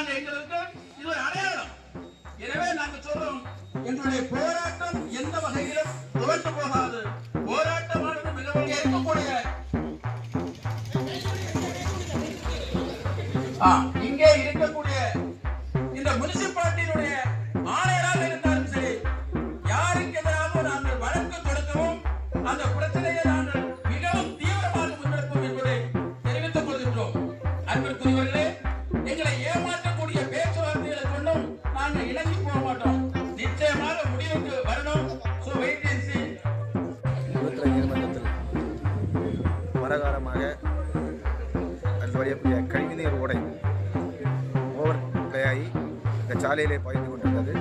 நாங்க எங்களுக்கு இது ஒரு அடையாளம். எனவே நாங்கள் சொல்றோம் எங்களுடைய போராட்டம் எந்த வகையிலும் துவண்டு போகாது. பிரகாரமாக அதில் கழிவுநீர் ஓடை ஓவர் பிளேயாகி இந்த சாலையிலே பாய்ந்து கொண்டிருந்தது.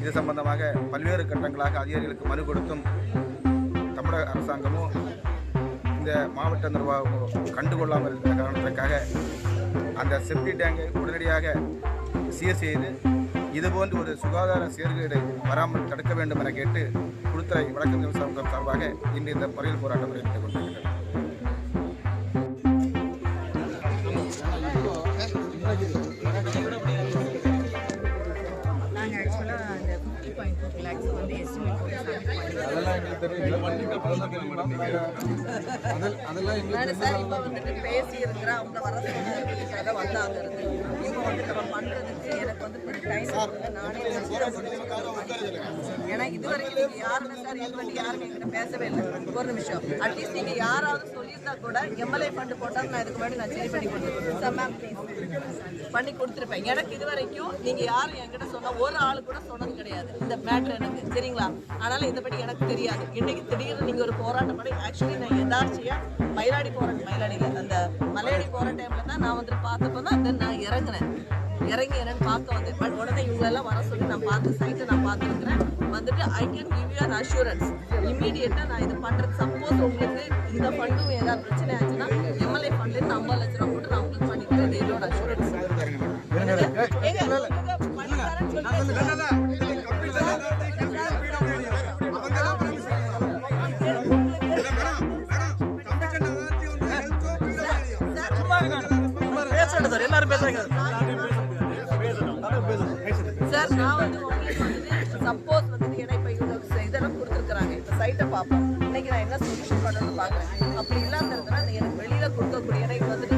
இது சம்பந்தமாக பல்வேறு கட்டங்களாக அதிகாரிகளுக்கு மனு கொடுத்தும் தமிழக அரசாங்கமும் இந்த மாவட்ட நிர்வாகமோ கண்டுகொள்ளாமல் இருக்கிற காரணத்திற்காக அந்த செப்டி டேங்கை உடனடியாக சீர் செய்து இதுபோன்று ஒரு சுகாதார சீர்கேடை வராமல் தடுக்க வேண்டும் என கேட்டு குழுத்துறை வழக்கறிஞர் சங்கம் சார்பாக இன்று இந்த முறையில் போராட்டம் நடைபெற்றுக் கொண்டது அதெல்லாம் பேசி இருக்கிற அவங்க வர சொன்னாங்க வந்தாங்க இப்போ வந்து ஏன்னா இது வரைக்கும் நீங்கள் யாருமே சார் இது பண்ணி யாருமே என்கிட்ட பேசவே இல்லை. ஒரு நிமிஷம். அட்லீஸ்ட் நீங்கள் யாராவது சொல்லியிருந்தா கூட எம்எல்ஏ ஃபண்டு போட்டால் நான் இதுக்கு முன்னாடி நான் சரி பண்ணி கொடுத்துருக்கேன் சார் மேம் ப்ளீஸ் பண்ணி கொடுத்துருப்பேன். எனக்கு இது வரைக்கும் நீங்க யாரும் என்கிட்ட சொன்ன ஒரு ஆள் கூட சொன்னது கிடையாது. இந்த மேட்ரு எனக்கு சரிங்களா அதனால இதை பற்றி எனக்கு தெரியாது. இன்னைக்கு திடீர்னு நீங்க ஒரு போராட்டம் பண்ணி ஆக்சுவலி நான் எதார்ச்சியா மயிலாடி போராட்டம் மயிலாடியில் அந்த மலையாடி போகிற டைம்ல தான் நான் வந்துட்டு பார்த்தப்ப தான் then நான் இறங்குனேன் இறங்கி என்னன்னு பார்க்க வந்தேன். பட் உடனே இவங்களெல்லாம் வர சொல்லி நான் பார்த்து சைட்டை நான் பார்த்துருக்கிறேன். வந்துட்டு I can give you an assurance இமீடியட்டாக நான் இது பண்ணுறது சப்போஸ் உங்களுக்கு இந்த ஃபண்டும் ஏதாவது பிரச்சனை ஆச்சுன்னா எம்எல்ஏ ஃபண்டு ஐம்பது லட்ச ரூபா போட்டு நான் உங்களுக்கு பண்ணிக்கிறேன். இதோட அஷூரன்ஸ் ஏங்க, உங்களுக்கு பண்ணி வந்து சப்போஸ் வந்துட்டு ஏன்னா இப்போ இவ்வளோ இதெல்லாம் கொடுத்துருக்குறாங்க. இப்போ சைட்டை பார்ப்போம். இன்னைக்கு நான் என்ன சொல்யூஷன் பண்ணணும்னு பார்க்குறேன். அப்படி இல்லாமல் இருந்ததுன்னா எனக்கு வெளியில் கொடுக்கக்கூடிய ஏன்னா இது வந்துட்டு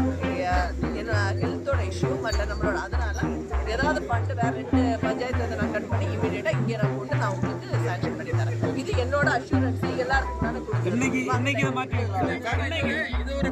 என்ன ஹெல்த்தோட இஷ்யூ மற்ற நம்மளோட அதனால ஏதாவது பண்ணிட்டு வேற ரெண்டு பஞ்சாயத்து வந்து நான் கட் பண்ணி இமீடியட்டாக இங்கே நான் போட்டு நான் உங்களுக்கு சாங்ஷன் பண்ணி தரேன். இது என்னோட அஷூரன்ஸ் எல்லாருக்கும் நான் கொடுக்குறேன் இன்னைக்கு இன்னைக்கு இதை ஒரு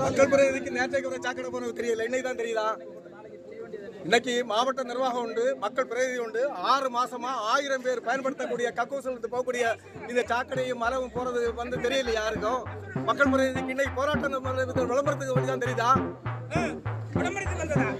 மக்கள் பிரதிநிதிக்கு நேற்றைக்கு சாக்கடை போனது தெரியல. இன்னைக்கு தான் தெரியுதா? இன்னைக்கு மாவட்ட நிர்வாகம் உண்டு மக்கள் பிரதிநிதி உண்டு. ஆறு மாசமா ஆயிரம் பேர் பயன்படுத்தக்கூடிய கக்கூசலத்து போகக்கூடிய இந்த சாக்கடையும் மரமும் போறது வந்து தெரியல யாருக்கும். மக்கள் பிரதிநிதிக்கு இன்னைக்கு போராட்டம் விளம்பரத்துக்கு வந்து தான் தெரியுதா வந்ததா?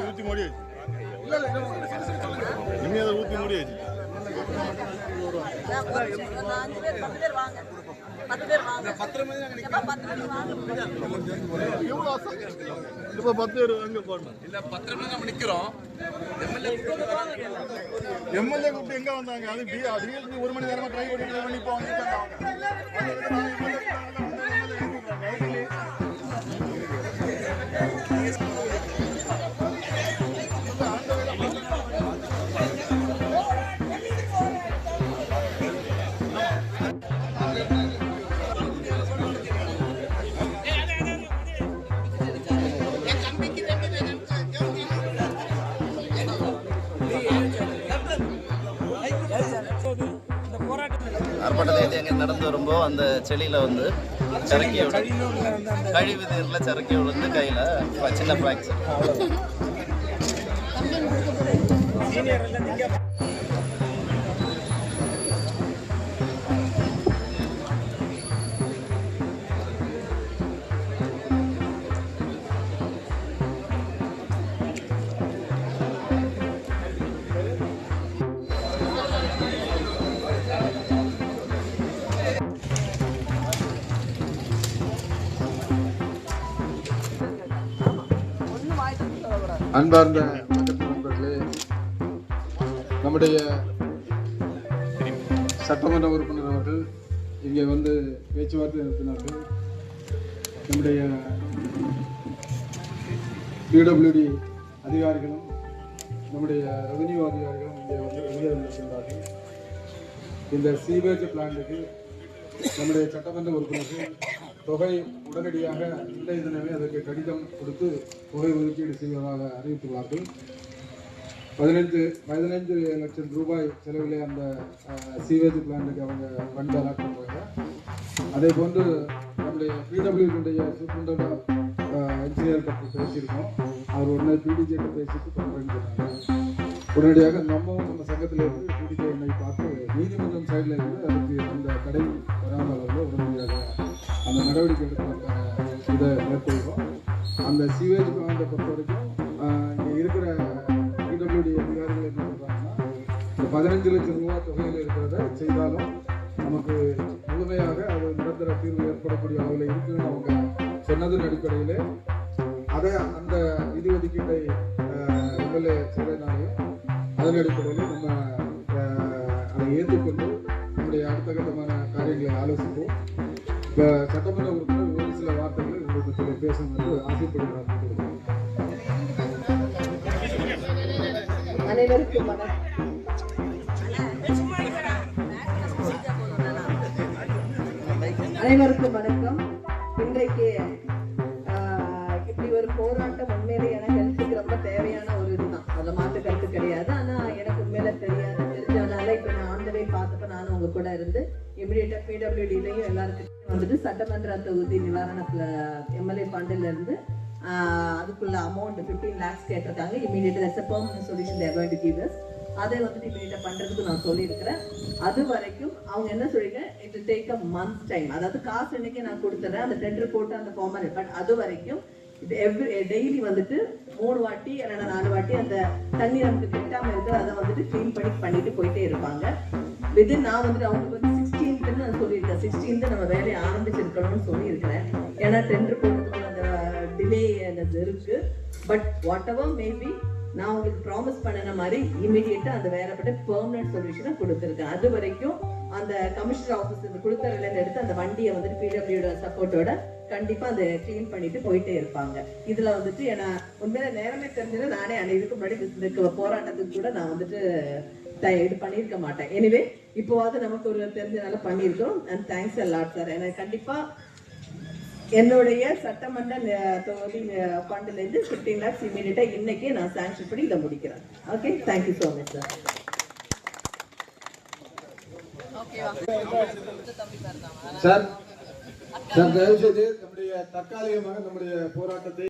ஊத்தி மோடி. இனி அதை முடியாச்சு ஒரு நிமிஷம், ஒரு பத்து பேர் வாங்க பத்து பேர் பத்து பேர் எம்எல்ஏ கூப்பிட்டு எங்க வந்தாங்க? அது டி ஒரு மணி நேரமா ட்ரை பண்ணி ட்ரை பண்ணி இப்போ வந்துட்டாங்க ஆர்ப்பாட்டத்தை அங்கே நடந்து வரும்போது அந்த செடியில் வந்து சறுக்கி விழு கழிவு நீரில் சறுக்கி விழுந்து கையில் சின்ன ஃப்ராக்சர் அன்பார்ந்த நண்பர்களே நம்முடைய சட்டமன்ற உறுப்பினர் அவர்கள் இங்கே வந்து பேச்சுவார்த்தை நடத்தினார்கள். நம்முடைய பிடபிள்யூடி அதிகாரிகளும் நம்முடைய ரெவன்யூ அதிகாரிகளும் இங்கே வந்து வெளியே வந்திருக்கின்றார்கள் இந்த சீவேஜ் பிளான்ட்டுக்கு நம்முடைய சட்டமன்ற உறுப்பினர்கள் தொகை உடனடியாக இல்லை தினமே அதற்கு கடிதம் கொடுத்து தொகை ஒதுக்கீடு செய்வதாக அறிவித்துள்ளார்கள். பதினைந்து பதினைந்து லட்சம் ரூபாய் செலவிலே அந்த சீவேஜ் பிளான்ட்டுக்கு அவங்க ஃபண்ட் அலாட் பண்ணுவாங்க அதே போன்று நம்முடைய பிடபிள்யூடைய சூப்பரண்டா என்ஜினியர் பற்றி பேசியிருக்கோம். அவர் உடனே பிடிஜிட்ட பேசிட்டு பண்ணுறாங்க உடனடியாக நம்மவும் நம்ம சங்கத்தில் இருந்து பிடிஜே என்னை பார்த்து நீதிமன்றம் சைடில் இருந்து அதுக்கு அந்த கடை வராமல் வந்து உடனடியாக அந்த நடவடிக்கை எடுப்பதற்கான இதை மேற்கொள்கிறோம். அந்த சீவேஜ் பிளான்ட்டை பொறுத்த வரைக்கும் இங்கே இருக்கிற பிடபிள்யூடி அதிகாரிகள் என்ன சொல்கிறாங்கன்னா இந்த பதினஞ்சு லட்சம் ரூபா தொகையில் இருக்கிறத செய்தாலும் நமக்கு முழுமையாக அது நிரந்தர தீர்வு ஏற்படக்கூடிய அளவில் இருக்குன்னு அவங்க சொன்னதன் அடிப்படையில் அதை அந்த நிதி ஒதுக்கீட்டை எம்எல்ஏ செய்தனாலையும் அதன் அடிப்படையில் நம்ம அதை ஏற்றுக்கொண்டு நம்முடைய அடுத்த கட்டமான காரியங்களை ஆலோசிப்போம். இப்போ சட்டமன்ற உறுப்பினர் ஒரு சில வார்த்தைகள் உங்களுக்கு சில பேசணும்னு ஆசைப்படுகிறார். அனைவருக்கும் வணக்கம். அனைவருக்கும் வணக்கம். இன்றைக்கு இப்படி ஒரு போராட்டம் இமிடியேட்டா பிடபிள்யூடிலையும் எல்லாருக்கிட்டையும் வந்துட்டு சட்டமன்ற தொகுதி நிவாரணத்துல எம்எல்ஏ ஃபண்டில் இருந்து அதுக்குள்ள அமௌண்ட் ஃபிஃப்டீன் லேக்ஸ் கேட்டிருக்காங்க. Immediate a permanent solution they're going to give அதை வந்துட்டு இமீடியட்டாக பண்றதுக்கு நான் சொல்லியிருக்கிறேன். அது வரைக்கும் அவங்க என்ன சொல்லிருக்கேன் it take a month time அதாவது காசு இன்னைக்கு நான் கொடுத்துட்றேன் அந்த டெண்டர் போட்டு அந்த ஃபார்மர் பட் அது வரைக்கும் இது எவ்ரி டெய்லி eh, வந்துட்டு மூணு வாட்டி இல்லைன்னா நாலு வாட்டி அந்த தண்ணி நமக்கு கிட்டாம இருக்கு அதை வந்துட்டு க்ளீன் பண்ணி பண்ணிட்டு போயிட்டே இருப்பாங்க. விதின் நான் வந்துட்டு அவங்களுக்கு வந்து சிக்ஸ்டீன்த்னு நான் சொல்லியிருக்கேன் சிக்ஸ்டீன்த்து நம்ம வேலையை ஆரம்பிச்சிருக்கணும்னு சொல்லியிருக்கிறேன். ஏன்னா டெண்டர் போடுறதுக்கு அந்த டிலே அந்த இருக்கு பட் வாட் எவர் மேபி நான் உங்களுக்கு ப்ராமிஸ் பண்ணின மாதிரி இமீடியட்டாக அந்த வேறப்பட்ட பெர்மனன்ட் சொல்யூஷனை கொடுத்துருக்கேன். அது வரைக்கும் அந்த கமிஷனர் ஆஃபீஸ் கொடுத்த கொடுத்தரில எடுத்து அந்த வண்டியை வந்துட்டு பிடபிள்யூட சப்போர்ட்டோட கண்டிப்பாக அதை க்ளீன் பண்ணிட்டு போயிட்டே இருப்பாங்க. இதில் வந்துட்டு ஏன்னா உண்மையில நேரமே தெரிஞ்சது. நானே அன்னை இதுக்கு முன்னாடி இந்த போராட்டத்துக்கு கூட நான் வந்துட்டு இது பண்ணியிருக்க மாட்டேன். எனிவே இப்போவாது நமக்கு ஒரு தெரிஞ்சனால பண்ணியிருக்கோம் அண்ட் தேங்க்ஸ் லாட் சார் எனக்கு கண்டிப்பா என்னுடைய சட்டமன்ற தொகுதி ஃபண்ட்ல இருந்து ஃபிஃப்டீன் லேக்ஸ் இமீடியட்டா இன்னைக்கே நான் சாங்ஷன் பண்ணி இதை முடிக்கிறேன். Okay thank you so much sir sir sir தயவு செய்து நம்முடைய தற்காலிகமாக நம்முடைய போராட்டத்தை